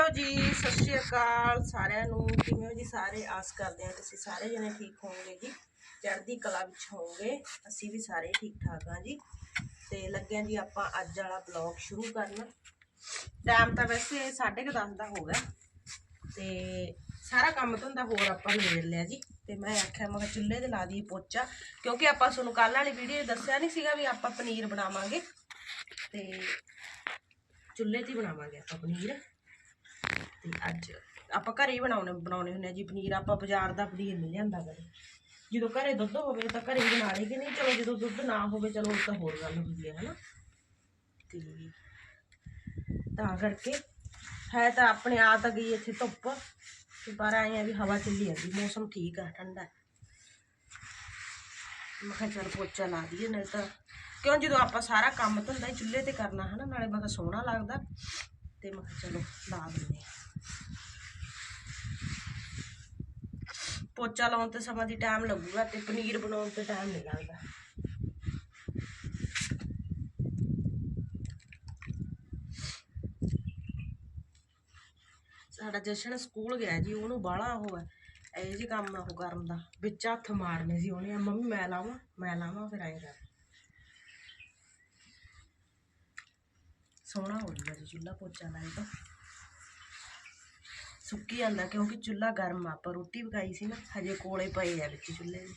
Hello ਜੀ, ਸਤਿ ਸ਼੍ਰੀ ਅਕਾਲ ਸਾਰਿਆਂ ਨੂੰ। ਕਿਵੇਂ ਹੋ ਜੀ ਸਾਰੇ? ਆਸ ਕਰਦੇ ਹਾਂ ਤੁਸੀਂ ਸਾਰੇ ਜਣੇ ਠੀਕ ਹੋਵੋਗੇ ਜੀ। ਚੜ੍ਹਦੀ ਕਲਾ ਵਿੱਚ ਹੋਵੋਗੇ। ਅਸੀਂ ਵੀ ਸਾਰੇ ਠੀਕ ਠਾਕ ਹਾਂ ਜੀ। ਤੇ ਲੱਗਿਆ ਜੀ ਆਪਾਂ ਅੱਜ ਵਾਲਾ ਬਲੌਗ ਸ਼ੁਰੂ ਕਰਨਾ। ਟਾਈਮ ਤਾਂ ਵੈਸੇ 10:30 ਦਾ ਹੋ ਗਿਆ। ਤੇ ਸਾਰਾ ਕੰਮ ਧੰਦਾ ਹੋਰ ਆਪਾਂ ਨਿਬੇੜ ਲਿਆ ਜੀ। ਤੇ ਮੈਂ ਆਖਿਆ, ਮੈਂ ਕਿਹਾ ਚੁੱਲ੍ਹੇ ਤੇ ਲਾ ਦੀ ਪੋਚਾ। ਕਿਉਂਕਿ ਆਪਾਂ ਤੁਹਾਨੂੰ ਕੱਲ ਵਾਲੀ ਵੀਡੀਓ ਦੱਸਿਆ ਨਹੀਂ ਸੀਗਾ ਵੀ ਆਪਾਂ ਪਨੀਰ ਬਣਾਵਾਂਗੇ। ਤੇ ਚੁੱਲ੍ਹੇ ਤੇ ਹੀ ਬਣਾਵਾਂਗੇ ਆਪਾਂ ਪਨੀਰ। ਤੇ ਅੱਜ। ਆਪਾਂ ਘਰੇ ਹੀ ਬਣਾਉਣੇ ਬਣਾਉਣੇ ਹੁੰਦੇ ਆ ਜੀ ਪਨੀਰ। ਆਪਾਂ ਬਾਜ਼ਾਰ ਦਾ ਪਨੀਰ ਨਹੀਂ ਲਿਆਂਦਾ ਕਦੇ ਜਦੋਂ ਘਰੇ ਦੁੱਧ ਹੋਵੇ ਤਾਂ ਘਰੇ ਹੀ ਬਣਾ ਲਈਏ ਨਹੀਂ? ਚਲੋ ਜਦੋਂ ਦੁੱਧ ਨਾ ਹੋਵੇ, ਚਲੋ ਉਹ ਤਾਂ ਹੋਰ ਗੱਲ ਹੁੰਦੀ ਹੈ ਹਨਾ? ਤੇ ਤਾਂ ਕਰਕੇ ਹੈ ਤਾਂ ਆਪਣੇ ਆ ਤਾਂ ਗਈ ਇੱਥੇ ਧੁੱਪ। ਤੇ ਪਰ ਆਏ ਆ ਵੀ ਹਵਾ ਚੱਲੀ ਜਾਂਦੀ, ਮੌਸਮ ਠੀਕ ਆ, ਠੰਡਾ। ਮੈਂ ਕਿਹਾ ਚੱਲ ਪੋਚਾ ਲਾ ਦਈਏ, ਨਹੀਂ ਤਾਂ ਕਿਉਂ ਜਦੋਂ ਆਪਾਂ ਸਾਰਾ ਕੰਮ ਧੰਦਾ ਚੁੱਲ੍ਹੇ ਤੇ ਕਰਨਾ, ਹਨਾ? ਨਾਲੇ ਮੈਂ ਕਿਹਾ ਸੋਹਣਾ ਲੱਗਦਾ। ਤੇ ਮੈਂ ਕਿਹਾ ਚਲੋ ਲਾ ਦਿੰਦੇ ਹਾਂ ਪੋਚਾ ਲਾਉਣ ਤੇ ਸਮਾਂ ਦੀ ਟਾਈਮ ਲੱਗੂਗਾ ਤੇ ਪਨੀਰ ਬਣਾਉਣ ਤੇ ਟਾਈਮ ਨਹੀਂ ਲੱਗਦਾ। ਸਾਡਾ ਜਸ਼ਨ ਸਕੂਲ ਗਿਆ ਜੀ, ਉਹਨੂੰ ਬਾਹਲਾ ਉਹ ਹੈ, ਇਹ ਜੀ ਕੰਮ ਉਹ ਕਰਨ ਦਾ। ਵਿੱਚ ਹੱਥ ਮਾਰਨੇ ਸੀ ਉਹਨੇ ਮੰਮੀ ਮੈਂ ਲਾਵਾਂ ਮੈਂ ਲਾਵਾਂ, ਫਿਰ ਆਏ ਕਰ। ਸੋਹਣਾ ਹੋ ਜੂਗਾ ਜੀ, ਚੁੱਲ੍ਹਾ ਪੋਚਾ ਲਾਏ ਤਾਂ। ਸੁੱਕੀ ਜਾਂਦਾ ਕਿਉਂਕਿ ਚੁੱਲ੍ਹਾ ਗਰਮ ਆ, ਆਪਾਂ ਰੋਟੀ ਪਕਾਈ ਸੀ ਨਾ, ਹਜੇ ਕੋਲੇ ਪਏ ਆ ਵਿੱਚ ਚੁੱਲ੍ਹੇ ਦੇ।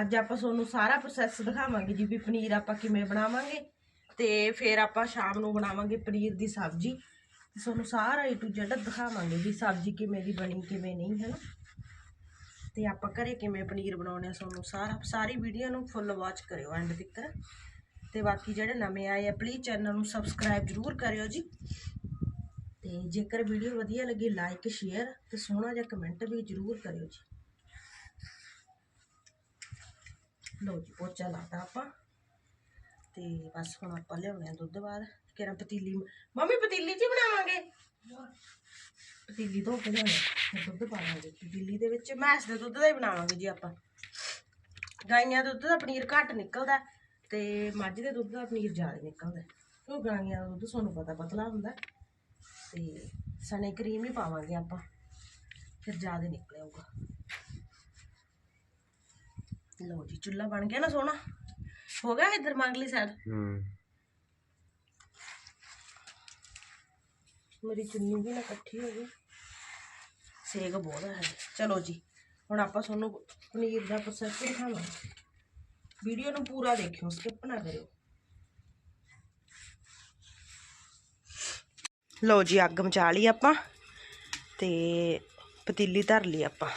ਅੱਜ ਆਪਾਂ ਤੁਹਾਨੂੰ ਸਾਰਾ ਪ੍ਰੋਸੈਸ ਦਿਖਾਵਾਂਗੇ ਜੀ ਵੀ ਪਨੀਰ ਆਪਾਂ ਕਿਵੇਂ ਬਣਾਵਾਂਗੇ ਤੇ ਫਿਰ ਆਪਾਂ ਸ਼ਾਮ ਨੂੰ ਬਣਾਵਾਂਗੇ ਪਨੀਰ ਦੀ ਸਬਜ਼ੀ। ਤੇ ਤੁਹਾਨੂੰ ਸਾਰਾ ਏ ਟੂ ਜ਼ੈਡ ਦਿਖਾਵਾਂਗੇ ਵੀ ਸਬਜ਼ੀ ਕਿਵੇਂ ਦੀ ਬਣੀ, ਕਿਵੇਂ ਨਹੀਂ ਹੈ ਨਾ ਤੇ ਆਪਾਂ ਘਰੇ ਕਿਵੇਂ ਪਨੀਰ ਬਣਾਉਣੇ ਆ, ਤੁਹਾਨੂੰ ਸਾਰਾ ਸਾਰੀ ਵੀਡੀਓ ਨੂੰ ਫੁੱਲ ਵਾਚ ਕਰਿਓ ਐਂਡ ਤੱਕ। ਤੇ ਬਾਕੀ ਜਿਹੜੇ ਨਵੇਂ ਆਏ ਆ ਪਲੀਜ਼ ਚੈਨਲ ਨੂੰ ਸਬਸਕ੍ਰਾਈਬ ਜ਼ਰੂਰ ਕਰਿਓ ਜੀ। ਤੇ ਜੇਕਰ ਵੀਡੀਓ ਵਧੀਆ ਲੱਗੀ ਲਾਈਕ ਸ਼ੇਅਰ ਤੇ ਸੋਹਣਾ ਜਿਹਾ ਕਮੈਂਟ ਵੀ ਜ਼ਰੂਰ ਕਰਿਓ ਜੀ। ਲਓ ਜੀ, ਪੋਚਾ ਲਾਤਾ ਆਪਾਂ। ਤੇ ਬਸ ਹੁਣ ਆਪਾਂ ਲਿਆਉਣੇ ਆ ਦੁੱਧ ਬਾਅਦ ਕਿਰਾਂ ਪਤੀਲੀ ਮੰਮੀ ਪਤੀਲੀ 'ਚ ਹੀ ਬਣਾਵਾਂਗੇ? ਪਤੀਲੀ ਧੋ ਕੇ ਲਿਆਉਣੇ ਦੁੱਧ ਪਾਵਾਂਗੇ। ਪਤੀਲੀ ਦੇ ਵਿੱਚ ਮੈਸ ਦੇ ਦੁੱਧ ਦਾ ਹੀ ਬਣਾਵਾਂਗੇ ਜੀ ਆਪਾਂ। ਗਾਈਆਂ ਦੁੱਧ ਦਾ ਪਨੀਰ ਘੱਟ ਨਿਕਲਦਾ। ਤੇ ਮੱਝ ਦੇ ਦੁੱਧ ਦਾ ਪਨੀਰ ਜ਼ਿਆਦਾ ਨਿਕਲਦਾ ਉਹ ਗਾਈਆਂ ਦਾ ਦੁੱਧ ਤੁਹਾਨੂੰ ਪਤਾ ਪਤਲਾ ਹੁੰਦਾ ਤੇ ਸਣੇ ਕਰੀਮ ਹੀ ਪਾਵਾਂਗੇ ਆਪਾਂ ਫਿਰ ਜ਼ਿਆਦਾ ਨਿਕਲ ਆਊਗਾ ਲਓ ਜੀ ਚੁੱਲ੍ਹਾ ਬਣ ਗਿਆ ਨਾ ਸੋਹਣਾ ਹੋ ਗਿਆ ਇੱਧਰ ਮੰਗਲੀ ਸਾਈਡ ਹੂੰ। ਮੇਰੀ ਚੁੰਨੀ ਵੀ ਨਾ ਇਕੱਠੀ ਹੋ ਗਈ। ਸੇਕ ਬਹੁਤ ਹੈ। ਚਲੋ ਜੀ ਹੁਣ ਆਪਾਂ ਤੁਹਾਨੂੰ ਪਨੀਰ ਦਾ ਪ੍ਰੋਸੈਸ ਦਿਖਾਵਾਂਗੇ। ਵੀਡੀਓ ਨੂੰ ਪੂਰਾ ਦੇਖਿਓ ਸਕਿਪ ਨਾ ਕਰਿਓ। ਲਓ ਜੀ ਅੱਗ ਮਚਾ ਲਈ ਆਪਾਂ ਤੇ ਪਤੀਲੀ ਧਰ ਲਈ ਆਪਾਂ।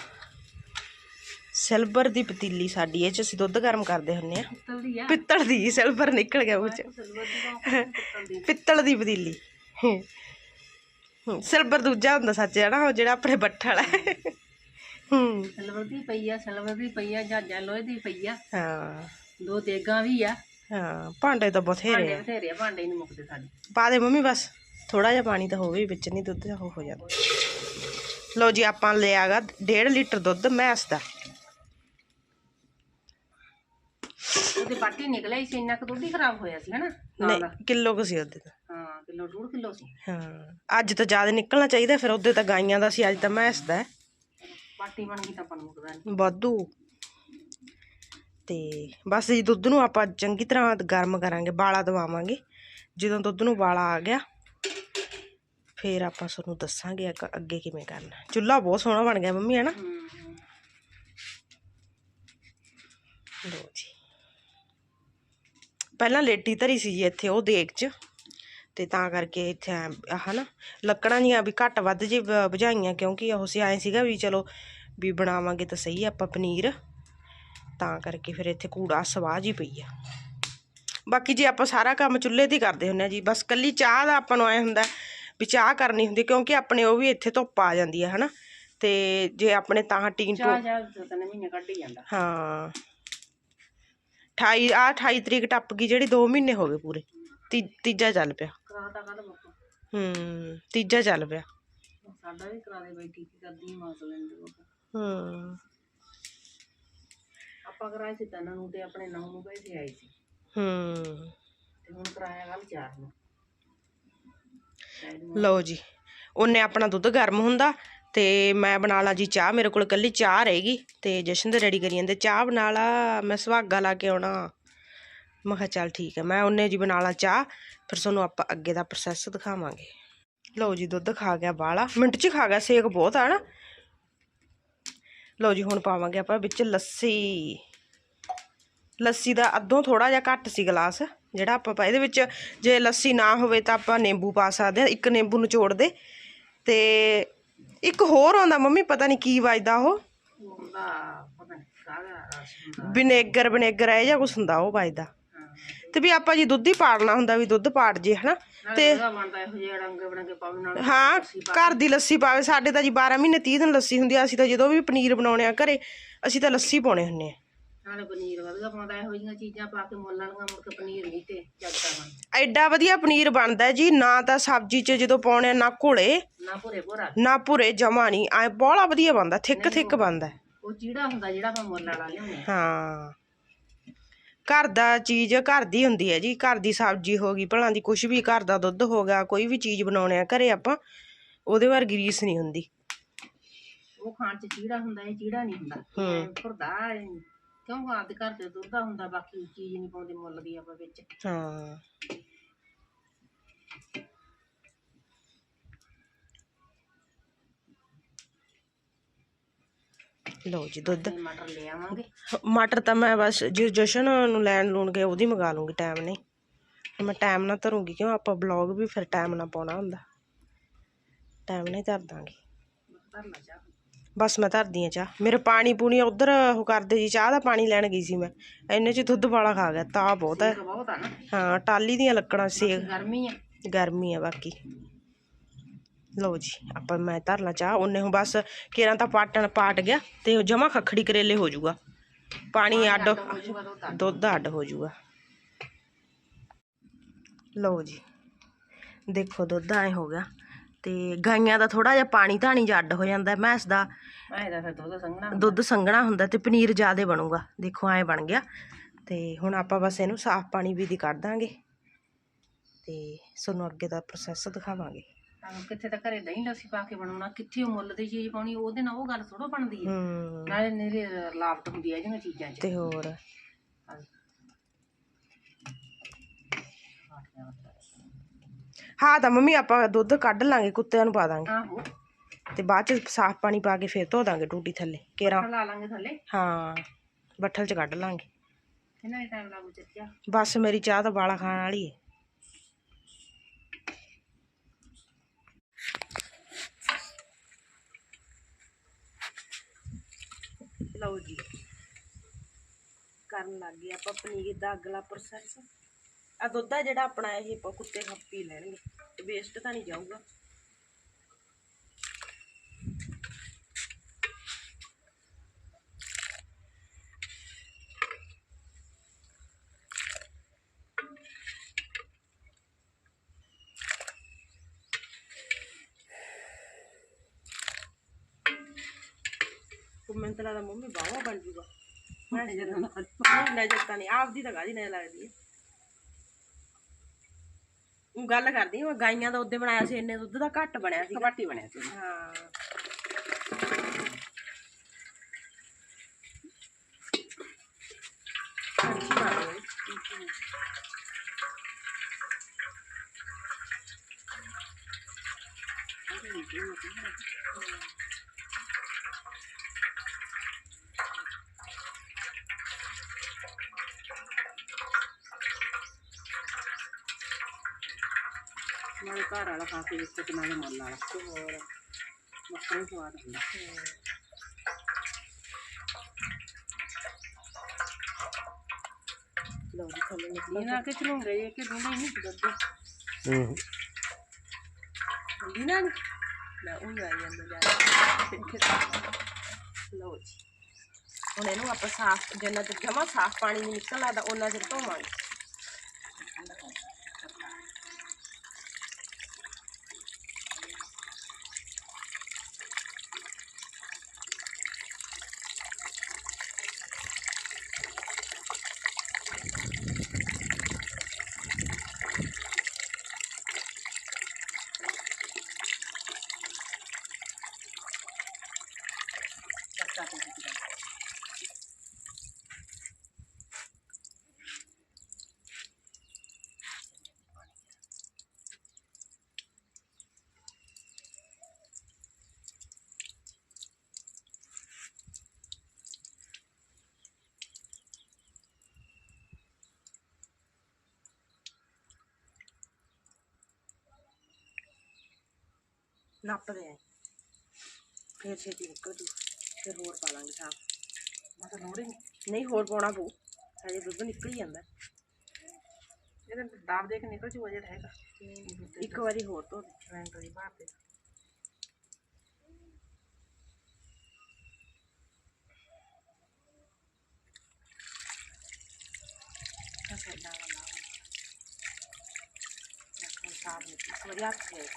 ਸਿਲਵਰ ਦੀ ਪਤੀਲੀ ਸਾਡੀ ਇਹ ਚ ਅਸੀਂ ਦੁੱਧ ਗਰਮ ਕਰਦੇ ਹੁੰਨੇ ਆ। ਪਿੱਤਲ ਦੀ ਸਿਲਵਰ ਨਿਕਲ ਗਿਆ ਉਹ ਚ। ਪਿੱਤਲ ਦੀ ਪਤੀਲੀ। ਸਿਲਵਰ ਦੂਜਾ ਹੁੰਦਾ ਸੱਚ ਹੈ ਨਾ ਉਹ ਜਿਹੜਾ ਆਪਣੇ ਬੱਠਲ ਹੈ ਹੂੰ। ਸਿਲਵਰ ਦੀ ਪਈ ਆ ਸਿਲਵਰ ਦੀ ਪਈ ਆ ਜਹਾਜ਼ਾਂ ਲੋਹੇ ਦੀ ਪਈ ਆ। ਹਾਂ। ਦੋ ਤੇਗਾਂ ਵੀ ਆ। ਹਾਂ ਭਾਂਡੇ ਤਾਂ ਬਥੇਰੇ ਭਾਂਡੇ ਆ। ਬਥੇਰੇ ਆ ਭਾਂਡੇ ਹੀ ਨਹੀਂ ਮੁੱਕਦੇ ਸਾਡੇ। ਪਾ ਦੇ ਮੰਮੀ ਬਸ ਥੋੜਾ ਜਿਹਾ ਪਾਣੀ ਤਾਂ ਹੋਵੇ ਵਿੱਚ ਨਹੀਂ ਦੁੱਧ ਉਹ ਹੋ ਜਾਂਦਾ। ਲਓ ਜੀ ਆਪਾਂ ਲਿਆਗਾ 1.5 ਲੀਟਰ ਦੁੱਧ ਮੈਸ ਦਾ। ਉਹਦੇ ਬਾਟੀ ਨਿਕਲਿਆ ਹੀ ਸੀ ਇੰਨਾ ਕੁ ਦੁੱਧ ਹੀ ਖਰਾਬ ਹੋਇਆ ਸੀ ਹਨਾ? ਨਾਲ। ਨਹੀਂ ਕਿਲੋ ਕੁ ਸੀ ਉਹਦੇ ਤਾਂ। ਹਾਂ ਕਿਲੋ ਡੂਢ ਕਿਲੋ ਸੀ। ਹਾਂ ਅੱਜ ਤਾਂ ਜ਼ਿਆਦਾ ਨਿਕਲਣਾ ਚਾਹੀਦਾ ਫਿਰ ਉਹਦੇ ਤਾਂ ਗਾਈਆਂ ਦਾ ਸੀ ਅੱਜ ਤਾਂ ਮੈਸ ਦਾ ਹੈ। ਬਾਟੀ ਬਣ ਗਈ ਤਾਂ ਆਪਾਂ ਨੂੰ ਮੁੱਕਦਾ ਨਹੀਂ ਵਾਧੂ। ਤੇ ਬਸ ਜੀ ਦੁੱਧ ਨੂੰ ਆਪਾਂ ਚੰਗੀ ਤਰ੍ਹਾਂ ਗਰਮ ਕਰਾਂਗੇ ਬਾਲਾ ਦਵਾਵਾਂਗੇ। ਜਦੋਂ ਦੁੱਧ ਨੂੰ ਬਾਲਾ ਆ ਗਿਆ ਫਿਰ ਆਪਾਂ ਤੁਹਾਨੂੰ ਦੱਸਾਂਗੇ ਅੱਗ- ਅੱਗੇ ਕਿਵੇਂ ਕਰਨਾ। ਚੁੱਲ੍ਹਾ ਬਹੁਤ ਸੋਹਣਾ ਬਣ ਗਿਆ ਮੰਮੀ ਹੈ ਨਾ ਹੂੰ। ਲੋ ਜੀ। ਪਹਿਲਾਂ ਲੇਟੀ ਧਰੀ ਸੀ ਜੀ ਇੱਥੇ ਉਹ ਦੇਗ 'ਚ। ਤੇ ਤਾਂ ਕਰਕੇ ਇੱਥੇ ਆਹ ਨਾ ਲੱਕੜਾਂ ਜੀਆਂ ਵੀ ਘੱਟ ਵੱਧ ਜੀ ਬੁਝਾਈਆਂ ਕਿਉਂਕਿ ਉਹ ਸੀ ਆਏ ਸੀਗਾ ਵੀ ਚਲੋ ਵੀ ਬਣਾਵਾਂਗੇ ਤਾਂ ਸਹੀ ਆਪਾਂ ਪਨੀਰ। ਤਾਂ ਕਰਕੇ ਫਿਰ ਇੱਥੇ ਕੂੜਾ ਸਵਾਹ ਜੀ ਪਈ ਆ। ਬਾਕੀ ਜੀ ਆਪਾਂ ਸਾਰਾ ਕੰਮ ਚੁੱਲ੍ਹੇ ਤੇ ਹੀ ਕਰਦੇ ਹੁੰਨੇ ਆ ਜੀ ਬਸ ਕੱਲੀ ਚਾਹ ਦਾ ਆਪਾਂ ਨੂੰ ਐ ਹੁੰਦਾ ਵੀ ਚਾਹ ਕਰਨੀ ਹੁੰਦੀ ਕਿਉਂਕਿ ਆਪਣੇ ਉਹ ਵੀ ਇੱਥੇ ਧੁੱਪ ਆ ਜਾਂਦੀ ਹੈ ਹਨਾ। ਤੇ ਜੇ ਆਪਣੇ ਤਾਂ ਟੀਨ ਚਾਹ ਜਾ ਦੋ ਤਿੰਨ ਮਹੀਨੇ ਕੱਢ ਹੀ ਜਾਂਦਾ। ਹਾਂ। 28 ਆ 28 ਤਰੀਕ ਟੱਪ ਗਈ ਜਿਹੜੀ 2 ਮਹੀਨੇ ਹੋ ਗਏ ਪੂਰੇ ਤੀ- ਤੀਜਾ ਚੱਲ ਪਿਆ। ਹੂੰ ਤੀਜਾ ਚੱਲ ਪਿਆ। ਸਾਡਾ ਵੀ ਕਰਾ ਦੇ ਬਈ ਕੀ ਕੀ ਕਰਦੀ ਮਾਸ ਲੈਂਦੇ ਲੋਕ ਹੂੰ। ਆਪਾਂ ਕਰਾਏ ਸੀ ਤਨਾਂ ਨੂੰ ਤੇ ਆਪਣੇ ਨੌ ਨੂੰ ਪੈਸੇ ਆਏ ਸੀ। ਹੂੰ। ਤੇ ਤੇ ਹੁਣ ਕਰਾਇਆ ਕੱਲ ਚਾਰ ਨੂੰ। ਲਓ ਜੀ ਉਹਨੇ ਆਪਣਾ ਦੁੱਧ ਗਰਮ ਹੁੰਦਾ ਤੇ ਮੈਂ ਬਣਾ ਲਾ ਜੀ ਚਾਹ ਮੇਰੇ ਕੋਲ ਕੱਲੀ ਚਾਹ ਰਹੇਗੀ ਤੇ ਜਸ਼ਨ ਦੇ ਰੈਡੀ ਕਰੀ ਜਾਂਦੇ। ਚਾਹ ਬਣਾ ਲਾ ਮੈਂ ਸੁਹਾਗਾ ਲਾ ਕੇ ਆਉਣਾ। ਮੈਂ ਕਿਹਾ ਚੱਲ ਠੀਕ ਹੈ ਮੈਂ ਉਹਨੇ ਜੀ ਬਣਾ ਲਾ ਚਾਹ ਫਿਰ ਤੁਹਾਨੂੰ ਆਪਾਂ ਅੱਗੇ ਦਾ ਪ੍ਰੋਸੈਸ ਦਿਖਾਵਾਂਗੇ। ਲਓ ਜੀ ਦੁੱਧ ਖਾ ਗਿਆ ਬਾਲਾ ਮਿੰਟ 'ਚ ਹੀ ਖਾ ਗਿਆ ਸੇਕ ਬਹੁਤ ਆ ਨਾ। ਲਓ ਜੀ ਹੁਣ ਪਾਵਾਂਗੇ ਆਪਾਂ ਵਿੱਚ ਲੱਸੀ। ਲੱਸੀ ਦਾ ਅੱਧੋਂ ਥੋੜਾ ਜਿਹਾ ਘੱਟ ਸੀ ਗਲਾਸ ਜਿਹੜਾ ਆਪਾਂ ਪਾ ਇਹਦੇ ਵਿੱਚ ਜੇ ਲੱਸੀ ਨਾ ਹੋਵੇ ਤਾਂ ਆਪਾਂ ਨਿੰਬੂ ਪਾ ਸਕਦੇ ਹਾਂ ਇੱਕ ਨਿੰਬੂ ਨਿਚੋੜ ਦੇ। ਤੇ ਇੱਕ ਹੋਰ ਆਉਂਦਾ ਮੰਮੀ ਪਤਾ ਨਹੀਂ ਕੀ ਵੱਜਦਾ ਉਹ। ਵਿਨੇਗਰ ਵਿਨੇਗਰ ਇਹ ਜਾਂ ਕੁਛ ਹੁੰਦਾ ਉਹ ਵੱਜਦਾ। ਹਾਂ ਤੇ ਵੀ ਆਪਾਂ ਜੀ ਦੁੱਧ ਹੀ ਪਾੜਨਾ ਹੁੰਦਾ ਵੀ ਦੁੱਧ ਪਾੜ ਜੇ ਹਨਾ? ਤੇ ਹਾਂ ਘਰ ਦੀ ਲੱਸੀ ਪਾਵੇ। ਸਾਡੇ ਤਾਂ ਜੀ 12 ਮਹੀਨੇ 30 ਦਿਨ ਲੱਸੀ ਹੁੰਦੀ ਆ ਅਸੀਂ ਤਾਂ ਜਦੋਂ ਵੀ ਪਨੀਰ ਬਣਾਉਣੇ ਆ ਘਰੇ ਅਸੀਂ ਤਾਂ ਲੱਸੀ ਪਾਉਣੇ ਹੁੰਨੇ ਆ। ਨਾਲੇ ਪਨੀਰ ਵਧੀਆ ਪਾਉਂਦਾ ਇਹੋ ਜਿਹੀਆਂ ਚੀਜ਼ਾਂ ਪਾ ਕੇ ਮੁੱਲ ਵਾਲੀਆਂ ਮੁੜ ਕੇ ਪਨੀਰ ਨਹੀਂ ਤੇ ਚੱਜਦਾ ਬਣਦਾ ਐਡਾ ਵਧੀਆ ਪਨੀਰ ਬਣਦਾ ਜੀ ਨਾ ਤਾਂ ਸਬਜ਼ੀ 'ਚ ਜਦੋਂ ਪਾਉਣੇ ਆ, ਨਾ ਘੋਲੇ ਨਾ ਭੁਰੇ ਭੁਰਾ। ਨਾ ਭੁਰੇ ਜਮਾ ਨਹੀਂ ਐ ਬੋਲਾ ਵਧੀਆ ਬਣਦਾ ਥਿੱਕ ਥਿੱਕ ਬਣਦਾ। ਉਹ ਚੀੜਾ ਹੁੰਦਾ ਜਿਹੜਾ ਆਪਾਂ ਮੁੱਲ ਵਾਲਾ ਲਿਆਉਂਦੇ ਹਾਂ। ਘਰ ਦਾ ਚੀਜ਼ ਘਰ ਦੀ ਹੁੰਦੀ ਹੈ ਜੀ ਘਰ ਦੀ ਸਬਜ਼ੀ ਹੋ ਗਈ ਭਲਾਂ ਦੀ ਕੁਝ ਵੀ ਘਰ ਦਾ ਦੁੱਧ ਹੋ ਗਿਆ ਕੋਈ ਵੀ ਚੀਜ਼ ਬਣਾਉਣੇ ਆ ਘਰੇ ਆਪਾਂ ਉਹਦੇ ਵਰਗੀ ਰੀਸ ਨਹੀਂ ਹੁੰਦੀ। ਉਹ ਖਾਣ ਚ ਚੀੜਾ ਹੁੰਦਾ ਇਹ ਚੀੜਾ ਨਹੀਂ ਹੁੰਦਾ। ਹੂੰ। ਭੁਰਦਾ ਇਹ ਨੀ। ਕਿਉਂ? ਆਪਦੇ ਘਰ ਤੇ ਦੁੱਧ ਦਾ ਹੁੰਦਾ ਬਾਕੀ ਚੀਜ਼ ਨਹੀਂ ਪਾਉਂਦੇ ਮੁੱਲ ਦੀ ਆਪਾਂ ਵਿੱਚ। ਹਾਂ। ਲਓ ਜੀ ਦੁੱਧ। ਮਟਰ ਲੈ ਆਵਾਂਗੇ। ਮਟਰ ਤਾਂ ਮੈਂ ਬਸ ਜੇ ਜਸ਼ਨ ਨੂੰ ਲੈਣ ਲੂਣ ਗਏ ਉਹਦੀ ਮੰਗਾ ਲੂੰਗੀ ਟਾਈਮ ਨਹੀਂ। ਹੁਣ ਮੈਂ ਟਾਈਮ ਨਾਲ ਧਰੂੰਗੀ ਕਿਉਂ? ਆਪਾਂ ਬਲੌਗ ਵੀ ਫਿਰ ਟਾਈਮ ਨਾਲ ਪਾਉਣਾ ਹੁੰਦਾ। ਟਾਈਮ ਨਾਲ ਧਰ ਦਾਂਗੇ। ਬਸ ਮੈਂ ਧਰਦੀ ਆ ਚਾਹ। ਮੇਰੇ ਪਾਣੀ ਪੂਣੀ ਉਧਰ ਉਹ ਕਰਦੇ ਜੀ ਚਾਹ ਦਾ ਪਾਣੀ ਲੈਣ ਗਈ ਸੀ ਮੈਂ। ਇੰਨੇ ਚ ਦੁੱਧ ਵਾਲਾ ਖਾ ਗਿਆ ਤਾਂ ਬਹੁਤ ਹੈ। ਨਾ। ਹਾਂ ਟਾਲੀ ਦੀਆਂ ਲੱਕੜਾਂ ਸੇਕ। ਗਰਮੀ ਆ। ਗਰਮੀ ਆ ਬਾਕੀ। ਲਓ ਜੀ ਆਪਾਂ ਮੈਂ ਧਰ ਲਾ ਚਾਹ ਉਹਨੇ ਹੁਣ ਬਸ ਕੇਰਾਂ ਤਾਂ ਪਾਟਣ ਪਾਟ ਗਿਆ ਤੇ ਜਮਾ ਖਖੜੀ ਕਰੇਲੇ ਹੋ ਜਾਊਗਾ ਪਾਣੀ ਅੱਡ ਦੁੱਧ ਅੱਡ। ਹੋ ਜਾਊਗਾ ਲਓ ਜੀ ਦੇਖੋ ਦੁੱਧ ਐ ਹੋ ਗਿਆ ਤੇ ਗਾਈਆਂ ਦਾ ਥੋੜਾ ਜਿਹਾ ਪਾਣੀ ਧਾਣੀ ਜਿਹਾ ਅੱਡ ਹੋ ਜਾਂਦਾ ਮੈਂਸ ਦਾ ਐ ਦਾ ਫਿਰ ਦੁੱਧ ਸੰਘਣਾ ਦੁੱਧ ਸੰਘਣਾ ਹੁੰਦਾ ਤੇ ਪਨੀਰ ਜ਼ਿਆਦੇ ਬਣੂਗਾ ਦੇਖੋ ਐ ਬਣ ਗਿਆ। ਤੇ ਹੁਣ ਆਪਾਂ ਬਸ ਇਹਨੂੰ ਸਾਫ਼ ਪਾਣੀ ਵੀ ਦੀ ਕੱਢ ਦਾਂਗੇ ਤੇ ਤੁਹਾਨੂੰ ਅੱਗੇ ਦਾ ਪ੍ਰੋਸੈਸ ਦਿਖਾਵਾਂਗੇ। ਸਾਨੂੰ ਕਿੱਥੇ ਤਾਂ ਘਰੇ ਦਹੀਂ ਲੱਸੀ ਪਾ ਕੇ ਬਣਾਉਣਾ ਕਿੱਥੇ ਉਹ ਮੁੱਲ ਦੀ ਚੀਜ਼ ਪਾਉਣੀ ਉਹਦੇ ਨਾਲ ਉਹ ਗੱਲ ਥੋੜਾ ਬਣਦੀ ਹੈ। ਹੂੰ। ਨਾਲੇ ਨੇਰੇ ਲਾਪਟ ਹੁੰਦੀ ਹੈ ਜਿਹੜੀਆਂ ਚੀਜ਼ਾਂ 'ਚ। ਤੇ ਹੋਰ? ਹਾਂ। ਤਾਂ ਮੰਮੀ ਆਪਾਂ ਦੁੱਧ ਕੱਢ ਲਾਂਗੇ ਕੁੱਤਿਆਂ ਨੂੰ ਪਾ ਦਾਂਗੇ। ਆਹੋ ਤੇ ਬਾਅਦ ਚ ਸਾਫ਼ ਪਾਣੀ ਪਾ ਕੇ ਫਿਰ ਧੋ ਦਾਂਗੇ ਟੂਟੀ ਥੱਲੇ ਕੇਰਾਂ। ਲਾ ਲਾਂਗੇ ਥੱਲੇ। ਹਾਂ ਬੱਠਲ ਚ ਕੱਢ ਲਾਂਗੇ। ਕਿੰਨਾ ਹੀ ਟਾਈਮ ਲੱਗੂ ਚੱਕਿਆ? ਬਸ ਮੇਰੀ ਚਾਹ ਤਾਂ ਵਾਲਾ ਖਾਣ ਵਾਲੀ ਹੈ ਲਓ ਜੀ। ਕਰਨ ਲੱਗ ਗਏ ਆਪਾਂ ਪਨੀਰ ਦਾ ਅਗਲਾ ਪ੍ਰੋਸੈਸ ਆ ਦੁੱਧ ਆ ਜਿਹੜਾ ਆਪਣਾ ਇਹ ਪ- ਕੁੱਤੇ ਖਾ ਪੀ ਲੈਣਗੇ ਵੇਸਟ ਤਾਂ ਨਹੀਂ ਜਾਊਗਾ। ਮੈਨੂੰ ਤਾਂ ਲੱਗਦਾ ਮੰਮੀ ਬਾਵਾ ਬਣ ਜੂਗਾ। ਮੈਂ ਜਦੋਂ ਨਹੀਂ ਨਜ਼ਰ ਤਾਂ ਨਹੀਂ ਆਪਦੀ ਤਾਂ ਕਾਹਦੀ ਨਜ਼ਰ ਲੱਗਦੀ ਹੈ। ਉਹ ਗੱਲ ਕਰਦੀ ਹਾਂ, ਮੈਂ ਗਾਈਆਂ ਦਾ ਉੱਦੇ ਬਣਾਇਆ ਸੀ ਇੰਨੇ ਦੁੱਧ ਦਾ ਘੱਟ ਬਣਿਆ ਸੀ। ਕਬਾਟੀ ਬਣਿਆ ਸੀ। ਹਾਂ। ਅੱਛੀ ਬਾਤ ਘਰ ਵਾਲਾ ਖਾ ਕੇ ਦੇਖੋ ਤੇ ਨਾਲੇ ਮੁੱਲ ਵਾਲਾ। ਹੋਰ ਮੱਖਣ ਹੀ ਸਵਾਦ ਹੁੰਦਾ। ਲਓ ਜੀ ਥੱਲੇ ਨਿਕਲ। ਇਹਨਾਂ ਕੇ ਚਲੂੰਗੇ ਇਹ ਕਿ ਦੋਨੇ ਨਹੀਂ ਦੁੱਧ ਹੁੰਦੀ ਨਾ ਨੀ? ਲੈ ਉਹ ਆ ਜਾਂਦਾ ਜਾ ਲਓ ਜੀ। ਹੁਣ ਇਹਨੂੰ ਆਪਾਂ ਸਾਫ਼ ਜਿੰਨਾ ਚਿਰ ਜਮਾ ਸਾਫ਼ ਪਾਣੀ ਨਹੀਂ ਨਿਕਲ ਆਦਾ ਉਹਨਾਂ ਚਿਰ ਧੋਵਾਂਗੇ। ਨੱਪਦੇ ਆਂ ਫਿਰ ਛੇਤੀ ਨਿਕਲ ਜੂ ਫਿਰ ਹੋਰ ਪਾ ਲਾਂਗੇ ਸਾਫ਼ ਮੈਂ ਤਾਂ ਲੋੜ ਹੀ ਨਹੀਂ ਨਹੀਂ ਹੋਰ ਪਾਉਣਾ ਪਊ, ਹਜੇ ਦੁੱਧ ਨਿਕਲ ਹੀ ਜਾਂਦਾ। ਇਹਦੇ ਦਾਬ ਦੇ ਕੇ ਨਿਕਲ ਜੂ ਜਿਹੜਾ ਹੈਗਾ ਇੱਕ ਵਾਰੀ ਹੋਰ ਧੋ ਦੇ। ਰੈਂਟ ਦੀ ਬਾਹਰ ਤੇ। ਸਾਫ਼ ਨਿਕਲ ਇੱਕ ਵਾਰੀ ਹੱਥ ਦੇ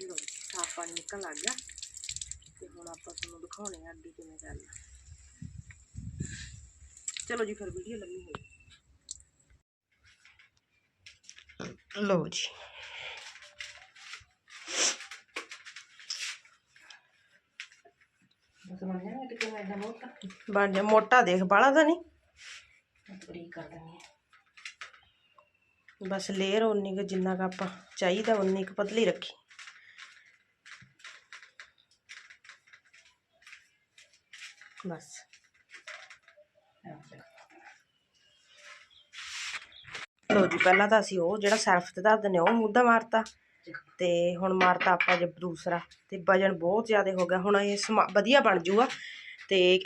ਲੋ ਸਾਫ਼ ਪਾਣੀ ਨਿਕਲ ਲੱਗ ਗਿਆ ਤੇ ਹੁਣ ਆਪਾਂ ਤੁਹਾਨੂੰ ਦਿਖਾਉਣੇ ਆ ਅੱਡੀ ਕਿਵੇਂ ਕਰਨਾ ਚਲੋ ਜੀ ਫਿਰ ਵੀਡੀਓ ਲੰਮੀ ਹੋਈ ਲਓ ਜੀ ਬਸ ਬਣ ਜਾਣਾ ਕਿ ਕਿਵੇਂ ਇਦਾਂ ਬਹੁਤ ਕੱਟ ਬਣ ਜਾ ਮੋਟਾ ਦੇਖ ਬਾਲਾ ਤਾਂ ਨਹੀਂ ਬਰੀਕ ਕਰ ਦਿੰਦੀ ਹਾਂ ਬਸ ਲੇਅਰ ਉਨੀ ਕੁ ਜਿੰਨਾ ਕੁ ਆਪਾਂ ਚਾਹੀਦਾ ਉਨੀ ਕੁ ਪਤਲੀ ਰੱਖੀ ਬਸ ਲੋ ਜੀ ਪਹਿਲਾਂ ਤਾਂ ਅਸੀਂ ਉਹ ਜਿਹੜਾ ਸਰਫ ਤੇ ਧਰ ਦਿੰਦੇ ਉਹ ਮੁੱਦਾ ਮਾਰਤਾ। ਤੇ ਹੁਣ ਮਾਰਤਾ ਆਪਾਂ ਜੇ ਦੂਸਰਾ। ਤੇ ਵਜਨ ਬਹੁਤ ਜ਼ਿਆਦਾ ਹੋ ਗਿਆ। ਹੁਣ ਇਹ ਵਧੀਆ ਬਣ ਜੂਗਾ। ਤੇ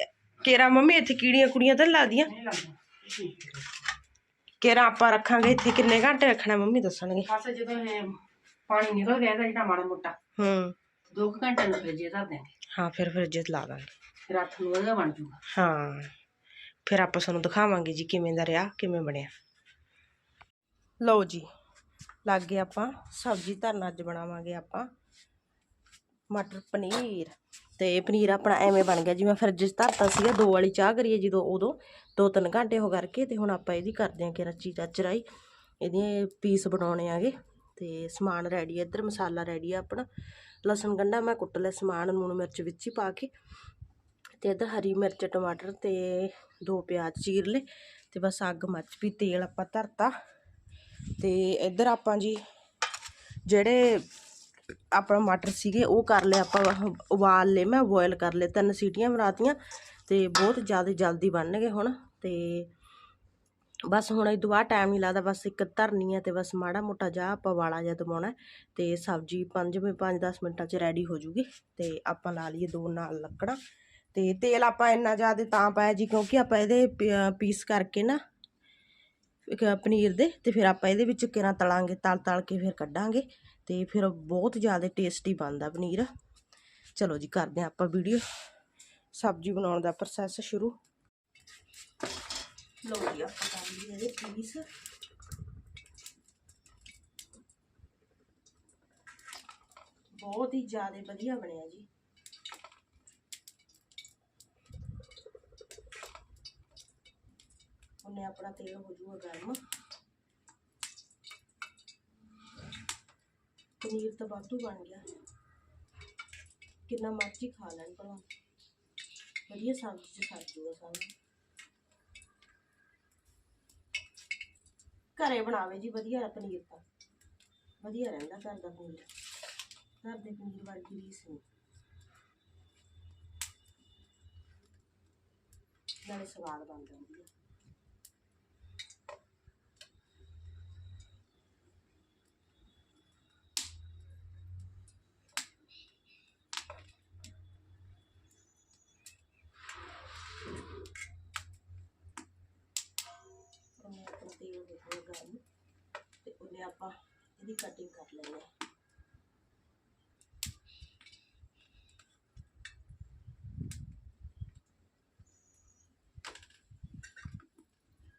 ਕੇਰਾ ਮੰਮੀ ਇੱਥੇ ਕੀੜੀਆਂ ਕੁੜੀਆਂ ਤਾਂ ਲੱਗਦੀਆਂ? ਕੇਰਾ ਆਪਾਂ ਰੱਖਾਂਗੇ ਇੱਥੇ ਕਿੰਨੇ ਘੰਟੇ ਰੱਖਣਾ ਮੰਮੀ ਦੱਸਣਗੇ? ਬਸ ਜਦੋਂ ਇਹ ਪਾਣੀ ਨਿਕਲ ਗਿਆ ਤਾਂ ਜਿਹੜਾ ਮਾੜਾ ਮੋਟਾ। ਹੂੰ। ਦੋ ਕੁ ਘੰਟੇ ਨੂੰ ਫ੍ਰਿਜ ਧਰ ਦਿਆਂਗੇ। ਹਾਂ ਫਿਰ ਫ੍ਰਿਜ ਲਾ ਦਾਂਗੇ। ਫਿਰ ਹੱਥ ਨੂੰ ਉਹਦਾ ਬਣ ਜੂਗਾ। ਹਾਂ, ਫਿਰ ਆਪਾਂ ਤੁਹਾਨੂੰ ਦਿਖਾਵਾਂਗੇ ਜੀ ਕਿਵੇਂ ਦਾ ਰਿਹਾ, ਕਿਵੇਂ ਬਣਿਆ। ਲਓ ਜੀ, ਲੱਗ ਗਏ ਆਪਾਂ ਸਬਜ਼ੀ ਧਰਨ, ਅੱਜ ਬਣਾਵਾਂਗੇ ਆਪਾਂ ਮਟਰ ਪਨੀਰ। ਤੇ ਪਨੀਰ ਆਪਣਾ ਐਵੇਂ ਬਣ ਗਿਆ, ਜਿਵੇਂ ਫਰਿੱਜ 'ਚ ਧਰਤਾ ਸੀਗਾ, ਦੋ ਵਾਲੀ ਚਾਹ ਕਰੀਏ ਜਦੋਂ ਉਦੋਂ, ਦੋ ਤਿੰਨ ਘੰਟੇ ਹੋ ਕਰਕੇ ਤੇ ਹੁਣ ਆਪਾਂ ਇਹਦੀ ਕਰਦੇ ਹਾਂ ਕਿ ਰੱਚੀ ਚਰਾਈ। ਇਹਦੇ ਪੀਸ ਬਣਾਉਣੇ ਆਗੇ ਤੇ ਸਮਾਨ ਰੈਡੀ ਹੈ ਇੱਧਰ ਮਸਾਲਾ ਰੈਡੀ ਆ ਆਪਣਾ। ਲਸਣ ਗੰਢਾ ਮੈਂ ਕੁੱਟ ਲਿਆ ਸਮਾਨ, ਲੂਣ ਮਿਰਚ ਵਿੱਚ ਹੀ ਪਾ ਕੇ। ਤੇ ਇੱਧਰ ਹਰੀ ਮਿਰਚ, ਟਮਾਟਰ ਤੇ ਦੋ ਪਿਆਜ਼ ਚੀਰ ਲਏ ਤੇ ਬਸ ਅੱਗ ਮੱਚ ਵੀ ਤੇਲ ਆਪਾਂ ਧਰਤਾ। ਤੇ ਇੱਧਰ ਆਪਾਂ ਜੀ ਜਿਹੜੇ ਆਪਣਾ ਮਟਰ ਸੀਗੇ, ਉਹ ਕਰ ਲਏ ਆਪਾਂ, ਉਬਾਲ ਲਏ, ਮੈਂ ਬੋਇਲ ਕਰ ਲਏ, ਤਿੰਨ ਸੀਟੀਆਂ ਬਣਾਤੀਆਂ ਤੇ ਬਹੁਤ ਜ਼ਿਆਦਾ ਜਲਦੀ ਬਣਨਗੇ ਹੁਣ। ਤੇ ਬਸ ਹੁਣ ਇਹ ਦੁਆ ਟਾਈਮ ਨਹੀਂ ਲੱਗਦਾ, ਬਸ ਇੱਕ ਧਰਨੀ ਹੈ ਤੇ ਬਸ ਮਾੜਾ ਮੋਟਾ ਜਾ ਆਪਾਂ ਵਾਲਾ ਜਿਹਾ ਦਬਾਉਣਾ ਤੇ ਸਬਜ਼ੀ 5ਵੇਂ 5-10 ਮਿੰਟਾਂ 'ਚ ਰੈਡੀ ਹੋ ਜੂਗੀ ਤੇ ਆਪਾਂ ਲਾ ਲਈਏ ਦੋ ਨਾਲ ਲੱਕੜਾਂ। ਤੇ ਤੇਲ ਆਪਾਂ ਇੰਨਾ ਜ਼ਿਆਦਾ ਤਾਂ ਪਾਇਆ ਜੀ ਕਿਉਂਕਿ ਆਪਾਂ ਇਹਦੇ ਪ- ਪੀਸ ਕਰਕੇ ਨਾ ਪਨੀਰ ਦੇ, ਤੇ ਫਿਰ ਆਪਾਂ ਇਹਦੇ ਵਿੱਚ ਕਿਰਾਂ ਤਲਾਂਗੇ, ਤਲ ਤਲ ਕੇ ਫਿਰ ਕੱਢਾਂਗੇ ਤੇ ਫਿਰ ਬਹੁਤ ਜ਼ਿਆਦਾ ਟੇਸਟੀ ਬਣਦਾ ਪਨੀਰ। ਚਲੋ ਜੀ, ਕਰਦੇ ਹਾਂ ਆਪਾਂ ਵੀਡੀਓ ਸਬਜ਼ੀ ਬਣਾਉਣ ਦਾ ਪ੍ਰੋਸੈਸ ਸ਼ੁਰੂ। ਲਓ ਜੀ, ਆਪਾਂ ਕਰ ਲਈਏ ਇਹਦੇ ਪੀਸ ਬਹੁਤ ਹੀ ਜ਼ਿਆਦਾ ਵਧੀਆ ਬਣਿਆ ਜੀ। ਉਹਨੇ ਆਪਣਾ ਤੇਲ ਹੋ ਜੂਗਾ ਗਰਮ। ਪਨੀਰ ਤਾਂ ਵਾਧੂ ਬਣ ਗਿਆ। ਕਿੰਨਾ ਮਰਜ਼ੀ ਖਾ ਲੈਣ ਭਲਾ। ਵਧੀਆ ਸਬਜ਼ੀ ਚ ਸਰ ਜੂਗਾ ਸਾਨੂੰ ਘਰੇ ਬਣਾਵੇ ਜੀ ਵਧੀਆ ਪਨੀਰ ਤਾਂ। ਵਧੀਆ ਰਹਿੰਦਾ ਘਰ ਦਾ ਪਨੀਰ। ਘਰ ਦੇ ਪਨੀਰ ਵਰਗੀ ਰੀਸ ਨਹੀਂ। ਨਾਲੇ ਸਵਾਦ ਬਣਦਾ ਵਧੀਆ ਉਹਨੇ ਆਪਣਾ ਤੇਲ ਹੋ ਗਿਆ ਗਰਮ ਤੇ ਉਹਨੇ ਆਪਾਂ ਇਹਦੀ ਕਟਿੰਗ ਕਰ ਲੈਣੀ ਹੈ।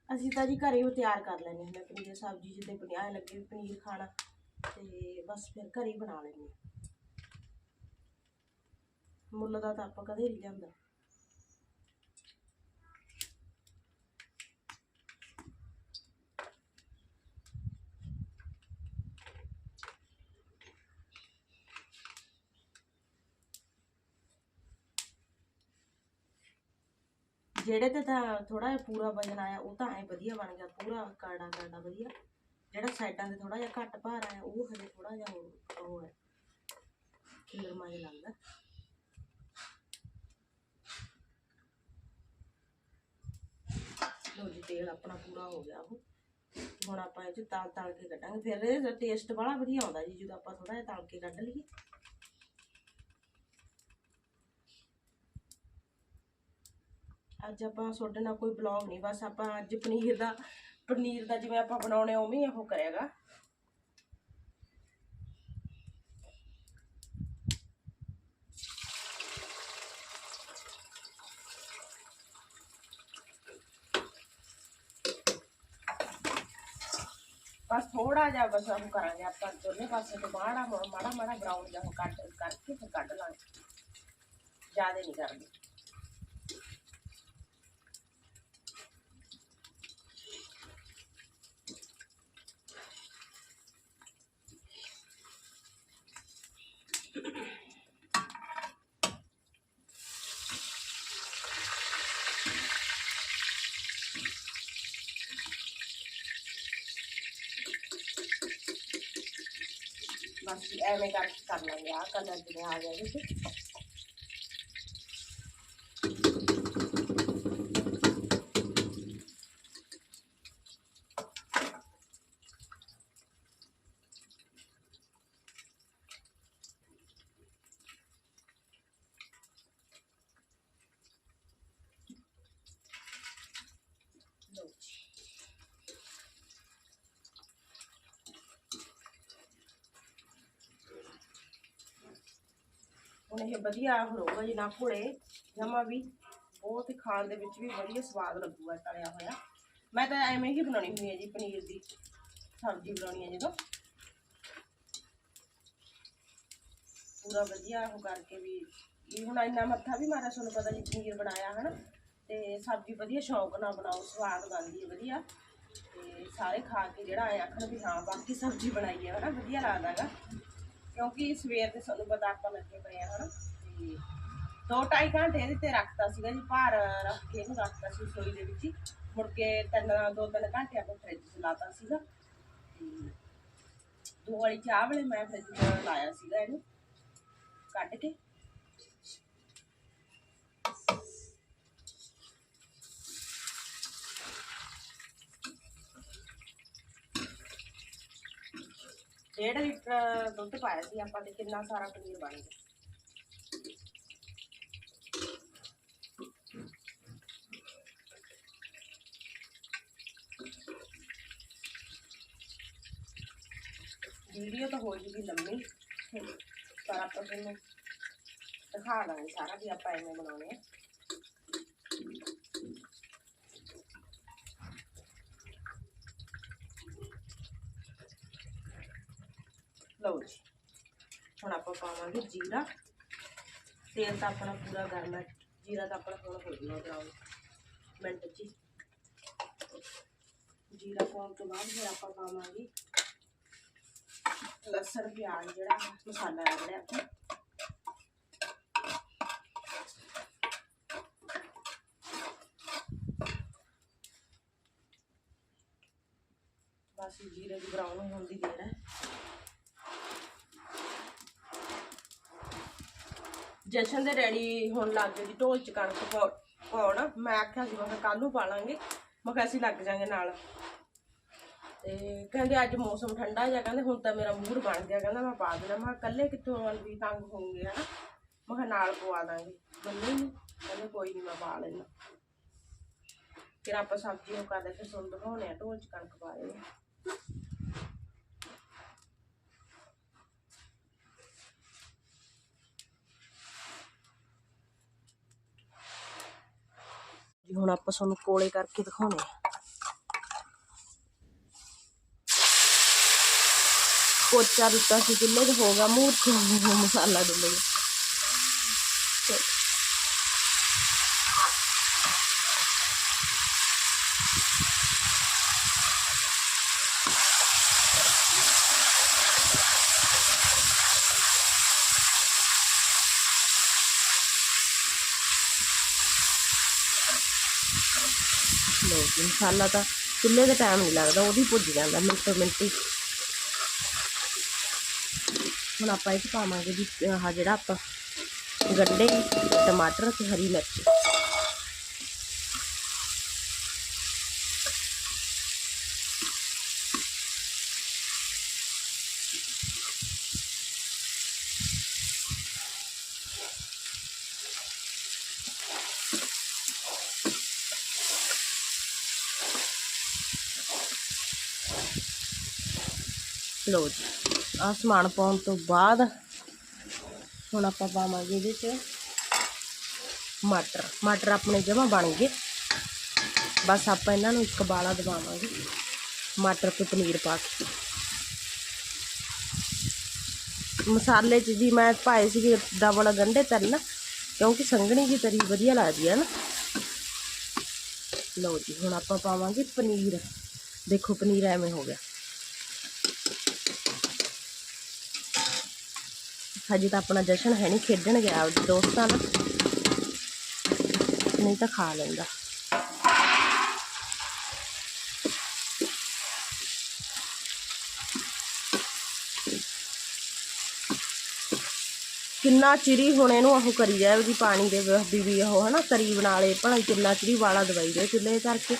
ਅਸੀਂ ਤਾਂ ਜੀ ਘਰੇ ਹੀ ਤਿਆਰ ਕਰ ਲੈਂਦੇ ਹੁੰਦੇ ਪਨੀਰ ਸਬਜ਼ੀ ਜਿੱਤੇ ਬਣਿਆ ਲੱਗੇ ਵੀ ਪਨੀਰ ਖਾਣਾ, ਤੇ ਬਸ ਫਿਰ ਘਰੇ ਹੀ ਬਣਾ ਲੈਂਦੇ ਹਾਂ। ਮੁੱਲ ਦਾ ਤਾਂ ਆਪਾਂ ਕਦੇ ਨਹੀਂ ਲਿਆਂਦਾ। ਜਿਹੜੇ ਤੇ ਤਾਂ ਥੋੜਾ ਜਿਹਾ ਪੂਰਾ ਵਜਨ ਆਇਆ, ਉਹ ਤਾਂ ਐ ਵਧੀਆ ਬਣ ਗਿਆ, ਪੂਰਾ ਕਾੜਾ ਕਾੜਾ ਵਧੀਆ। ਜਿਹੜਾ ਸਾਈਡਾਂ ਤੇ ਥੋੜਾ ਜਿਹਾ ਘੱਟ ਭਾਰ ਆਇਆ, ਉਹ ਹਜੇ ਥੋੜਾ ਜਿਹਾ ਉਹ- ਉਹ ਹੈ। ਖਿਲਰਮਾ ਜਿਹਾ ਲੱਗਦਾ। ਲੋ ਜੀ, ਤੇਲ ਆਪਣਾ ਪੂਰਾ ਹੋ ਗਿਆ ਉਹ। ਹੁਣ ਆਪਾਂ ਇਹ ਚ ਤਲ ਤਲ ਕੇ ਕੱਢਾਂਗੇ। ਫਿਰ ਇਹਦਾ ਟੇਸਟ ਬੜਾ ਵਧੀਆ ਆਉਂਦਾ ਜੀ, ਜਦੋਂ ਆਪਾਂ ਥੋੜਾ ਜਿਹਾ ਤਲ ਕੇ ਕੱਢ ਲਈਏ। ਅੱਜ ਆਪਾਂ ਤੁਹਾਡੇ ਨਾਲ ਕੋਈ ਬਲੌਗ ਨਹੀਂ, ਬਸ ਆਪਾਂ ਅੱਜ ਪਨੀਰ ਦਾ ਪਨੀਰ ਦਾ ਜਿਵੇਂ ਆਪਾਂ ਬਣਾਉਣੇ ਉਵੇਂ ਹੀ ਉਹ ਕਰਿਆਗਾ। ਬਸ ਥੋੜਾ ਜਿਹਾ ਬਸ ਉਹ ਕਰਾਂਗੇ ਆਪਾਂ ਦੋਨੇ ਪਾਸੇ ਤੋਂ ਮਾੜਾ ਮਾ- ਮਾੜਾ ਮਾੜਾ ਬਰਾਊਨ ਜਿਹਾ ਉਹ ਕੱਟ ਕਰਕੇ ਫਿਰ ਕੱਢ ਲਾਂਗੇ। ਜ਼ਿਆਦਾ ਐਵੇਂ ਕਰਕੇ ਕਰ ਲਾਂਗੇ ਆ ਕਲਰ ਜਿਵੇਂ ਆ ਗਿਆ ਇਹਦੇ ਵਧੀਆ ਹੋਊਗਾ ਜੀ ਨਾ ਘੋੜੇ ਜਮਾ ਵੀ ਬਹੁਤ ਹੀ ਖਾਣ ਦੇ ਵਿੱਚ ਵੀ ਵਧੀਆ ਸਵਾਦ ਲੱਗੂਗਾ ਤਲਿਆ ਹੋਇਆ। ਮੈਂ ਤਾਂ ਐਵੇਂ ਹੀ ਬਣਾਉਣੀ ਹੁੰਦੀ ਹੈ ਜੀ ਪਨੀਰ ਦੀ ਸਬਜ਼ੀ ਬਣਾਉਣੀ ਹੈ ਜਦੋਂ। ਪੂਰਾ ਵਧੀਆ ਉਹ ਕਰਕੇ ਵੀ ਇਹ ਹੁਣ ਇੰਨਾ ਮੱਥਾ ਵੀ ਮਾਰਾ ਤੁਹਾਨੂੰ ਪਤਾ ਜੀ ਪਨੀਰ ਬਣਾਇਆ ਹਨਾ? ਤੇ ਸਬਜ਼ੀ ਵਧੀਆ ਸ਼ੌਂਕ ਨਾਲ ਬਣਾਓ ਸਵਾਦ ਬਣਦੀ ਹੈ ਵਧੀਆ। ਤੇ ਸਾਰੇ ਖਾ ਕੇ ਜਿਹੜਾ ਆਏ ਆਖਣ ਵੀ ਹਾਂ ਬਾਕੀ ਸਬਜ਼ੀ ਬਣਾਈ ਹੈ ਹਨਾ? ਵਧੀਆ ਲੱਗਦਾਗਾ ਕਿਉਂਕਿ ਸਵੇਰ ਦੇ ਸਾਨੂੰ ਪਤਾ ਆਪਾਂ ਲੱਗੇ ਪਏ ਆ ਹਨਾ? ਤੇ ਦੋ ਢਾਈ ਘੰਟੇ ਇਹਦੇ ਤੇ ਰੱਖਤਾ ਸੀਗਾ ਜੀ, ਭਾਰ ਰੱਖ ਕੇ ਇਹਨੂੰ ਰੱਖਤਾ ਸੀ ਸੋਈ ਦੇ ਵਿੱਚ ਹੀ। ਮੁੜ ਕੇ ਤਿੰਨ, ਦੋ, ਤਿੰਨ ਘੰਟੇ ਆਪਾਂ ਫ੍ਰਿਜ 'ਚ ਲਾਤਾ ਸੀਗਾ। ਦੋ ਵਾਲੀ ਚਾਹ ਵਾਲੇ ਮੈਂ ਫ੍ਰਿਜ 'ਚ ਲਾਇਆ ਸੀਗਾ ਇਹਨੂੰ ਕੱਢ ਕੇ। ਡੇਢ ਲੀਟਰ ਦੁੱਧ ਪਾਇਆ ਸੀ ਆਪਾਂ ਤੇ ਕਿੰਨਾ ਸਾਰਾ ਪਨੀਰ ਬਣ ਗਿਆ ਵੀਡੀਓ ਤਾਂ ਹੋ ਜੂਗੀ ਲੰਮੀ। ਪਰ ਆਪਾਂ ਤੁਹਾਨੂੰ ਦਿਖਾ ਦਾਂਗੇ ਸਾਰਾ ਵੀ ਆਪਾਂ ਐਵੇਂ ਬਣਾਉਣੇ ਆ। ਲਓ ਜੀ, ਹੁਣ ਆਪਾਂ ਪਾਵਾਂਗੇ ਜੀਰਾ। ਤੇਲ ਤਾਂ ਆਪਣਾ ਪੂਰਾ ਗਰਮ ਹੈ। ਜੀਰਾ ਤਾਂ ਆਪਣਾ ਹੁਣ ਹੋ ਜਾਣਾ ਬਰਾਊਨ ਮਿੰਟ 'ਚ ਜੀਰਾ ਪਾਉਣ ਤੋਂ ਬਾਅਦ ਫਿਰ ਆਪਾਂ ਪਾਵਾਂਗੇ ਲਸਣ, ਪਿਆਜ਼ ਜਿਹੜਾ ਮਸਾਲਾ ਹੈ ਜਿਹੜਾ ਆਪਾਂ। ਬਸ ਜੀਰੇ ਦੀ ਬਰਾਊਨ ਹੋਣ ਦੀ ਦੇਰ ਹੈ। ਜਸ਼ਨ ਦੇ ਡੈਡੀ ਹੁਣ ਲੱਗ ਗਏ ਜੀ ਢੋਲ ਚ ਕਣਕ ਪਾਉ- ਪਾਉਣ। ਮੈਂ ਆਖਿਆ ਸੀ, ਮੈਂ ਕੱਲ ਨੂੰ ਪਾ ਲਾਂਗੇ। ਮੈਂ ਕਿਹਾ ਅਸੀਂ ਲੱਗ ਜਾਾਂਗੇ ਨਾਲ। ਤੇ ਕਹਿੰਦੇ ਅੱਜ ਮੌਸਮ ਠੰਡਾ ਜਿਹਾ, ਕਹਿੰਦੇ ਹੁਣ ਤਾਂ ਮੇਰਾ ਮੂਡ ਬਣ ਗਿਆ, ਕਹਿੰਦਾ ਮੈਂ ਪਾ ਦੇਣਾ, ਮੈਂ ਕਿਹਾ ਕਿੱਥੋਂ ਵੀ ਤੰਗ ਹੋਊਗੇ, ਹਨਾ? ਮੈਂ ਕਿਹਾ ਨਾਲ ਪਵਾ ਦਾਂਗੇ। ਬੰਦੇ ਨਹੀਂ, ਕਹਿੰਦੇ ਕੋਈ ਨਹੀਂ, ਮੈਂ ਪਾ ਲੈਣਾ ਫਿਰ ਆਪਾਂ ਸਬਜ਼ੀ ਨੂੰ ਕਰਦੇ ਫਿਰ ਸੁਣ ਦਿਖਾਉਣੇ ਆ, ਢੋਲ ਚ ਕਣਕ ਪਾ ਰਹੇ ਜੀ, ਹੁਣ ਆਪਾਂ ਤੁਹਾਨੂੰ ਕੋਲੇ ਕਰਕੇ ਦਿਖਾਉਣੇ ਆ। ਪੋਚਾ ਦਿੱਤਾ ਸੀ ਕਿੱਲੇ ਤੇ, ਹੋ ਗਿਆ ਮੂੰਹ ਮਸਾਲਾ ਡੁੱਲ ਗਿਆ। ਤੇ ਮਸਾਲਾ ਤਾਂ ਚੁੱਲ੍ਹੇ ਦਾ ਟਾਈਮ ਨਹੀਂ ਲੱਗਦਾ, ਉਹਦੀ ਭੁੱਜ ਜਾਂਦਾ ਮਿੰਟੋ ਮਿੰਟੀ हम आप पावे जी आह जरा आप गंडे टमाटर हरी मिर्च लो जी ਆਹ ਸਮਾਨ ਪਾਉਣ ਤੋਂ ਬਾਅਦ ਹੁਣ ਆਪਾਂ ਪਾਵਾਂਗੇ ਇਹਦੇ 'ਚ ਮਟਰ। ਮਟਰ ਆਪਣੇ ਜਮਾ ਬਣ ਗਏ। ਬਸ ਆਪਾਂ ਇਹਨਾਂ ਨੂੰ ਇੱਕ ਬਾਲਾ ਦਵਾਵਾਂਗੇ। ਮਟਰ ਤੇ ਪਨੀਰ ਪਾ ਕੇ। ਮਸਾਲੇ 'ਚ ਜੀ ਮੈਂ ਪਾਏ ਸੀਗੇ ਡਬਲ ਗੰਢੇ ਤਿੰਨ ਕਿਉਂਕਿ ਸੰਘਣੀ ਜੀ ਤਰੀ ਵਧੀਆ ਲੱਗਦੀ ਹੈ ਨਾ। ਲਓ ਜੀ, ਹੁਣ ਆਪਾਂ ਪਾਵਾਂਗੇ ਪਨੀਰ। ਦੇਖੋ ਪਨੀਰ ਐਵੇਂ ਹੋ ਗਿਆ। ਹਜੇ ਤਾਂ ਆਪਣਾ ਜਸ਼ਨ ਹੈ ਨਹੀਂ ਖੇਡਣ ਗਿਆ ਉਹਦੇ ਦੋਸਤਾਂ ਨਾਲ। ਨਹੀਂ ਤਾਂ ਖਾ ਲੈਂਦਾ। ਕਿੰਨਾ ਚਿਰੀ ਹੁਣ ਇਹਨੂੰ ਉਹ ਕਰੀ ਜਾਏਗੀ ਪਾਣੀ ਦੇ ਵੀ ਵੀ ਉਹ ਹਨਾ ਤਰੀ ਬਣਾ ਲੇ ਭਲਾ ਕਿੰਨਾ ਚਿਰੀ ਵਾਲਾ ਦਵਾਈ ਦੇ ਚੁੱਲ੍ਹੇ ਕਰਕੇ।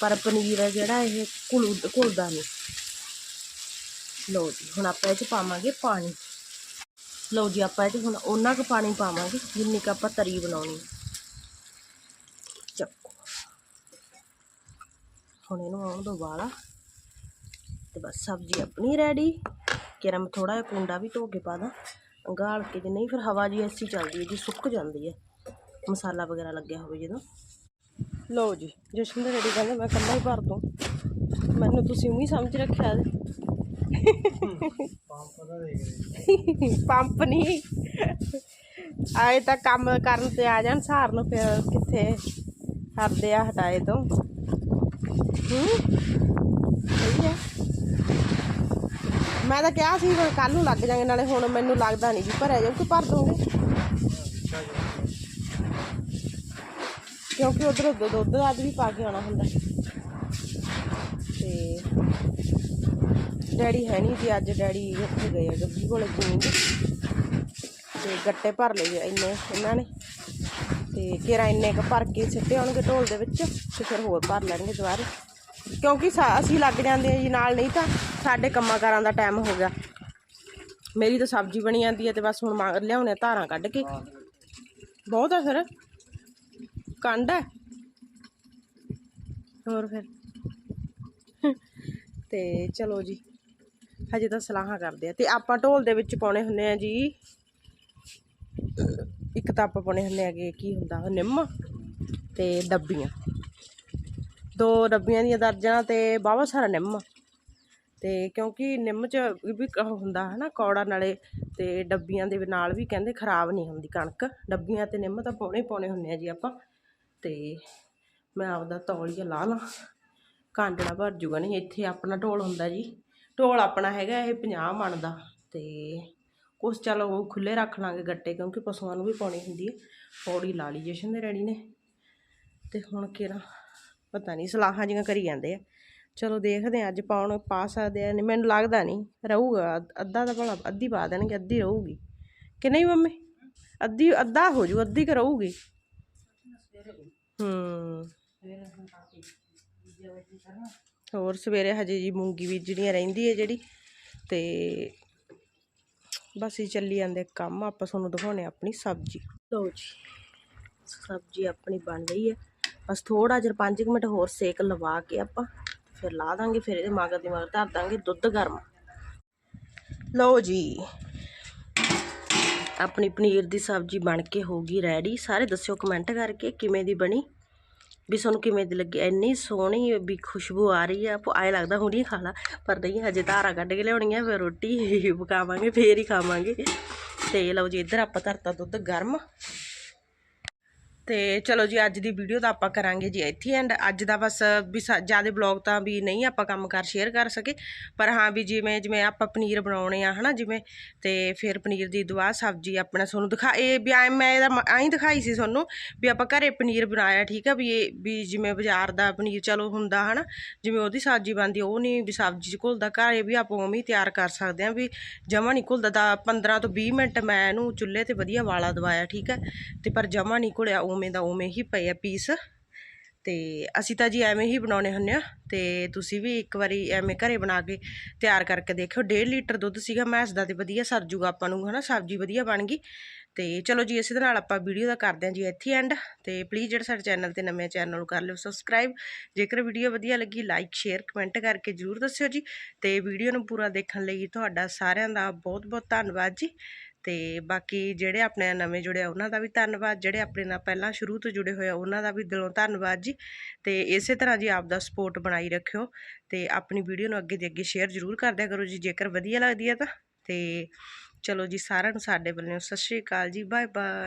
ਪਰ ਪਨੀਰ ਹੈ ਜਿਹੜਾ ਇਹ ਘੁਲੂ ਘੁਲਦਾ ਨਹੀਂ। ਲਓ ਜੀ, ਹੁਣ ਆਪਾਂ ਇਹ 'ਚ ਪਾਵਾਂਗੇ ਪਾਣੀ। ਲਓ ਜੀ ਆਪਾਂ ਇਹ 'ਚ ਹੁਣ ਉਹਨਾਂ ਕੁ ਪਾਣੀ ਪਾਵਾਂਗੇ, ਜਿੰਨੀ ਕੁ ਆਪਾਂ ਤਰੀ ਬਣਾਉਣੀ ਹੈ। ਚੱਕੋ। ਹੁਣ ਇਹਨੂੰ ਆਉਣ ਦੋ ਵਾਲਾ। ਤੇ ਬਸ ਸਬਜ਼ੀ ਆਪਣੀ ਰੈਡੀ ਕਿਰਮ ਮੈਂ ਥੋੜਾ ਜਿਹਾ ਕੁੰਡਾ ਵੀ ਧੋ ਕੇ ਪਾ ਦਾਂ। ਗਾਲ ਕੇ ਜੇ ਨਹੀਂ, ਫਿਰ ਹਵਾ ਜੀ ਐਸੀ ਚੱਲਦੀ ਹੈ ਜੀ, ਸੁੱਕ ਜਾਂਦੀ ਹੈ। ਮਸਾਲਾ ਵਗੈਰਾ ਲੱਗਿਆ ਹੋਵੇ ਜਦੋਂ। ਲਓ ਜੀ ਜਸ਼ਨ ਦੇ ਰੈਡੀ ਕਹਿੰਦੇ ਮੈਂ ਕੱਲਾ ਹੀ ਭਰ ਦੂੰ। ਮੈਨੂੰ ਤੁਸੀਂ ਉਹੀ ਸਮਝ ਰੱਖਿਆ ਪੰਪ ਨਹੀਂ। ਆਏ ਤਾਂ ਕੰਮ ਕਰਨ ਤੇ ਆ ਜਾਣ ਸਹਾਰ ਫਿਰ ਕਿੱਥੇ ਹਟਦੇ ਆ, ਹਟਾਏ ਤੋਂ। ਮੈਂ ਤਾਂ ਕਿਹਾ ਸੀ, ਹੁਣ ਕੱਲ ਨੂੰ ਲੱਗ ਜਾਗੇ ਨਾਲੇ ਹੁਣ ਮੈਨੂੰ ਲੱਗਦਾ ਨਹੀਂ ਵੀ ਭਰਿਆ ਜਾਊ ਕਿ ਭਰ ਦੋਗੇ ਕਿਉਂਕਿ ਉਧਰ ਦੁੱਧ ਆਦਿ ਵੀ ਪਾ ਕੇ ਆਉਣਾ ਹੁੰਦਾ। ਤੇ ਡੈਡੀ ਹੈ ਨਹੀਂ ਜੀ, ਅੱਜ ਡੈਡੀ ਉੱਥੇ ਗਏ ਆ ਗੱਗੀ ਕੋਲੇ ਜ਼ਮੀਨ ਤੇ ਗੱਟੇ ਭਰ ਲਏ ਇੰਨੇ, ਇਹਨਾਂ ਨੇ। ਤੇ ਕਿਰਾ ਇੰਨੇ ਕ ਭਰ ਕੇ ਸਿੱਟੇ ਆਉਣਗੇ ਢੋਲ ਦੇ ਵਿੱਚ, ਤੇ ਫਿਰ ਹੋਰ ਭਰ ਲੈਣਗੇ ਦੁਬਾਰੇ। ਕਿਉਂਕਿ ਸਾ- ਅਸੀਂ ਲੱਗ ਜਾਂਦੇ ਆ ਜੀ ਨਾਲ, ਨਹੀਂ ਤਾਂ ਸਾਡੇ ਕੰਮਾਂ ਕਾਰਾਂ ਦਾ ਟਾਈਮ ਹੋ ਗਿਆ। ਮੇਰੀ ਤਾਂ ਸਬਜ਼ੀ ਬਣੀ ਜਾਂਦੀ ਹੈ ਤੇ ਬਸ ਹੁਣ ਮੰਗ ਲਿਆਉਣੇ ਆ ਧਾਰਾਂ ਕੱਢ ਕੇ। ਬਹੁਤ ਆ ਫਿਰ। ਕੰਡ ਹੈ ਹੋਰ ਫਿਰ। ਤੇ ਚਲੋ ਜੀ। ਹਜੇ ਤਾਂ ਸਲਾਹਾਂ ਕਰਦੇ ਆ। ਤੇ ਆਪਾਂ ਢੋਲ ਦੇ ਵਿੱਚ ਪਾਉਣੇ ਹੁੰਦੇ ਆ ਜੀ। ਇੱਕ ਤਾਂ ਆਪਾਂ ਪਾਉਣੇ ਹੁੰਨੇ ਆਗੇ ਕੀ ਹੁੰਦਾ ਉਹ ਨਿੰਮ ਤੇ ਡੱਬੀਆਂ। ਦੋ ਡੱਬੀਆਂ ਦੀਆਂ ਦਰਜਨਾਂ ਤੇ ਬਾਵਾ ਸਾਰਾ ਨਿੰਮ। ਤੇ ਕਿਉਂਕਿ ਨਿੰਮ ਚ ਵੀ ਹੁੰਦਾ ਹੈ ਨਾ ਕੌੜਾ ਨਾਲੇ ਤੇ ਡੱਬੀਆਂ ਦੇ ਨਾਲ ਵੀ ਕਹਿੰਦੇ ਖਰਾਬ ਨਹੀਂ ਹੁੰਦੀ ਕਣਕ। ਡੱਬੀਆਂ ਤੇ ਨਿੰਮ ਤਾਂ ਪਾਉਣੇ ਪਾਉਣੇ ਹੁੰਦੇ ਆ ਜੀ ਆਪਾਂ। ਤੇ ਮੈਂ ਆਪਦਾ ਤੌਲੀਆ ਲਾ ਲਾਂ। ਕਾਂਡਣਾ ਭਰ ਜੂਗਾ ਨਹੀਂ ਇੱਥੇ ਆਪਣਾ ਢੋਲ ਹੁੰਦਾ ਜੀ। ਢੋਲ ਆਪਣਾ ਹੈਗਾ ਇਹ 50 ਮਣ ਦਾ ਤੇ ਕੁਛ ਚਲੋ ਉਹ ਖੁੱਲੇ ਰੱਖ ਲਾਂਗੇ ਗੱਟੇ ਕਿਉਂਕਿ ਪਸ਼ੂਆਂ ਨੂੰ ਵੀ ਪਾਉਣੀ ਹੁੰਦੀ ਹੈ। ਪੌੜੀ ਲਾ ਲਈ ਜਸ਼ਨ ਦੇ ਰੈਡੀ ਨੇ ਤੇ ਹੁਣ ਕਿਹੜਾ ਪਤਾ ਨਹੀਂ ਸਲਾਹਾਂ ਜਿਹੀਆਂ ਕਰੀ ਜਾਂਦੇ ਆ। ਚਲੋ ਦੇਖਦੇ ਆ ਅੱਜ ਪਾਉਣ ਪਾ ਸਕਦੇ ਆ ਨਹੀਂ, ਮੈਨੂੰ ਲੱਗਦਾ ਨਹੀਂ, ਰਹੂਗਾ, ਅੱਧ- ਅੱਧਾ ਤਾਂ ਭਲਾ ਅੱਧੀ ਪਾ ਦੇਣਗੇ, ਅੱਧੀ ਰਹੂਗੀ। ਕਿ ਨਹੀਂ ਮੰਮੀ? ਅੱਧੀ, ਅੱਧਾ ਹੋ ਜੂ, ਅੱਧੀ ਕ ਰਹੂਗੀ। ਹੂੰ। ਹੋਰ ਸਵੇਰੇ ਹਜੇ ਜੀ ਮੂੰਗੀ ਬੀਜਣੀਆਂ ਰਹਿੰਦੀ ਹੈ ਜਿਹੜੀ ਤੇ ਬਸ ਇਹ ਚੱਲੀ ਜਾਂਦੇ ਕੰਮ, ਆਪਾਂ ਤੁਹਾਨੂੰ ਦਿਖਾਉਣੇ ਆ ਆਪਣੀ ਸਬਜ਼ੀ। ਲਓ ਜੀ, ਸਬਜ਼ੀ ਆਪਣੀ ਬਣ ਗਈ ਹੈ। ਬਸ ਥੋੜਾ ਜਿਹਾ 5 ਮਿੰਟ ਹੋਰ ਸੇਕ ਲਵਾ ਕੇ ਆਪਾਂ ਫਿਰ ਲਾ ਦਾਂਗੇ, ਫਿਰ ਇਹਦੇ ਮਗਰ ਦੀ ਮਗਰ ਧਰ ਦਾਂਗੇ ਦੁੱਧ ਗਰਮ। ਲਓ ਜੀ, ਆਪਣੀ ਪਨੀਰ ਦੀ ਸਬਜ਼ੀ ਬਣ ਕੇ ਹੋ ਗਈ ਰੈਡੀ ਸਾਰੇ ਦੱਸਿਓ ਕਮੈਂਟ ਕਰਕੇ ਕਿਵੇਂ ਦੀ ਬਣੀ। ਵੀ ਤੁਹਾਨੂੰ ਕਿਵੇਂ ਦੀ ਲੱਗੀ, ਇੰਨੀ ਸੋਹਣੀ ਵੀ ਖੁਸ਼ਬੂ ਆ ਰਹੀ ਆ ਆਏ ਲੱਗਦਾ ਹੁਣੀ ਖਾ ਲਾ, ਪਰ ਨਹੀਂ, ਹਜੇ ਧਾਰਾਂ ਕੱਢ ਕੇ ਲਿਆਉਣੀਆਂ ਫਿਰ ਰੋਟੀ ਪਕਾਵਾਂਗੇ, ਫੇਰ ਹੀ ਖਾਵਾਂਗੇ। ਤੇ ਲਓ ਜੀ, ਇੱਧਰ ਆਪਾਂ ਧਰਤਾ ਦੁੱਧ ਗਰਮ। ਤੇ ਚਲੋ ਜੀ, ਅੱਜ ਦੀ ਵੀਡੀਓ ਤਾਂ ਆਪਾਂ ਕਰਾਂਗੇ ਜੀ ਇੱਥੇ ਐਂਡ ਅੱਜ ਦਾ ਬਸ ਵੀ ਜ਼ਿਆਦਾ ਬਲੌਗ ਤਾਂ ਵੀ ਨਹੀਂ ਆਪਾਂ ਕੰਮ ਕਰ ਸ਼ੇਅਰ ਕਰ ਸਕੇ। ਪਰ ਹਾਂ ਵੀ ਜਿਵੇਂ ਜਿਵੇਂ ਆਪਾਂ ਪਨੀਰ ਬਣਾਉਣੇ ਆ, ਹਨਾ ਜਿਵੇਂ। ਤੇ ਫਿਰ ਪਨੀਰ ਦੀ ਦੁਆ, ਸਬਜ਼ੀ ਆਪਣਾ ਤੁਹਾਨੂੰ ਦਿਖਾ, ਇਹ ਵੀ ਐਂ, ਮੈਂ ਇਹਦਾ ਐਂ ਦਿਖਾਈ ਸੀ ਤੁਹਾਨੂੰ ਵੀ ਆਪਾਂ ਘਰੇ ਪਨੀਰ ਬਣਾਇਆ, ਠੀਕ ਆ ਵੀ ਇਹ, ਵੀ ਜਿਵੇਂ ਬਾਜ਼ਾਰ ਦਾ ਪਨੀਰ ਚਲੋ ਹੁੰਦਾ, ਹਨਾ। ਜਿਵੇਂ ਉਹਦੀ ਸਬਜ਼ੀ ਬਣਦੀ, ਉਹ ਨਹੀਂ ਵੀ ਸਬਜ਼ੀ ਚ ਘੁਲਦਾ, ਘਰੇ ਵੀ ਆਪਾਂ ਉਵੇਂ ਤਿਆਰ ਕਰ ਸਕਦੇ ਆ ਵੀ ਜਮਾ ਨਹੀਂ ਘੁਲਦਾ। ਤਾਂ 15 ਤੋਂ 20 ਮਿੰਟ ਮੈਂ ਇਹਨੂੰ ਚੁੱਲ੍ਹੇ ਤੇ ਵਧੀਆ ਵਾਲਾ ਦਵਾਇਆ, ਠੀਕ ਹੈ ਤੇ ਪਰ ਜਮਾ ਨਹੀਂ ਘੁਲਿਆ ਉਵੇਂ ਦਾ ਉਵੇਂ ਹੀ ਪਏ ਆ ਪੀਸ ਤੇ ਅਸੀਂ ਤਾਂ ਜੀ ਐਵੇਂ ਹੀ ਬਣਾਉਣੇ ਹੁੰਨੇ ਆ। ਤੇ ਤੁਸੀਂ ਵੀ ਇੱਕ ਵਾਰੀ ਐਵੇਂ ਘਰੇ ਬਣਾ ਕੇ ਤਿਆਰ ਕਰਕੇ ਦੇਖਿਓ। 1.5 ਲੀਟਰ ਦੁੱਧ ਸੀਗਾ, ਮੈਂਸ ਦਾ ਤੇ ਵਧੀਆ ਸਰ ਜੂਗਾ ਆਪਾਂ ਨੂੰ, ਹਨਾ? ਸਬਜ਼ੀ ਵਧੀਆ ਬਣ ਗਈ। ਤੇ ਚਲੋ ਜੀ, ਇਸੇ ਦੇ ਨਾਲ ਆਪਾਂ ਵੀਡੀਓ ਦਾ ਕਰਦੇ ਹਾਂ ਜੀ ਇੱਥੇ ਐਂਡ ਤੇ ਪਲੀਜ਼ ਜਿਹੜੇ ਸਾਡੇ ਚੈਨਲ ਤੇ ਨਵੇਂ ਚੈਨਲ ਨੂੰ ਕਰ ਲਿਓ ਸਬਸਕ੍ਰਾਈਬ ਜੇਕਰ ਵੀਡੀਓ ਵਧੀਆ ਲੱਗੀ ਲਾਈਕ ਸ਼ੇਅਰ ਕਮੈਂਟ ਕਰਕੇ ਜਰੂਰ ਦੱਸਿਓ ਜੀ। ਤੇ ਵੀਡੀਓ ਨੂੰ ਪੂਰਾ ਦੇਖਣ ਲਈ ਤੁਹਾਡਾ ਸਾਰਿਆਂ ਦਾ ਬਹੁਤ ਬਹੁਤ ਧੰਨਵਾਦ ਜੀ। ਅਤੇ ਬਾਕੀ ਜਿਹੜੇ ਆਪਣੇ ਨਾਲ ਨਵੇਂ ਜੁੜੇ ਆ, ਉਹਨਾਂ ਦਾ ਵੀ ਧੰਨਵਾਦ। ਜਿਹੜੇ ਆਪਣੇ ਨਾਲ ਪਹਿਲਾਂ ਸ਼ੁਰੂ ਤੋਂ ਜੁੜੇ ਹੋਏ ਆ, ਉਹਨਾਂ ਦਾ ਵੀ ਦਿਲੋਂ ਧੰਨਵਾਦ ਜੀ। ਅਤੇ ਇਸੇ ਤਰ੍ਹਾਂ ਜੀ ਆਪ ਦਾ ਸਪੋਰਟ ਬਣਾਈ ਰੱਖਿਓ ਅਤੇ ਆਪਣੀ ਵੀਡੀਓ ਨੂੰ ਅੱਗੇ ਦੇ ਅੱਗੇ ਸ਼ੇਅਰ ਜ਼ਰੂਰ ਕਰਦਿਆ ਕਰੋ ਜੀ, ਜੇਕਰ ਵਧੀਆ ਲੱਗਦੀ ਹੈ ਤਾਂ। ਅਤੇ ਚਲੋ ਜੀ, ਸਾਰਿਆਂ ਨੂੰ ਸਾਡੇ ਵੱਲੋਂ ਸਤਿ ਸ਼੍ਰੀ ਅਕਾਲ ਜੀ ਬਾਏ ਬਾਏ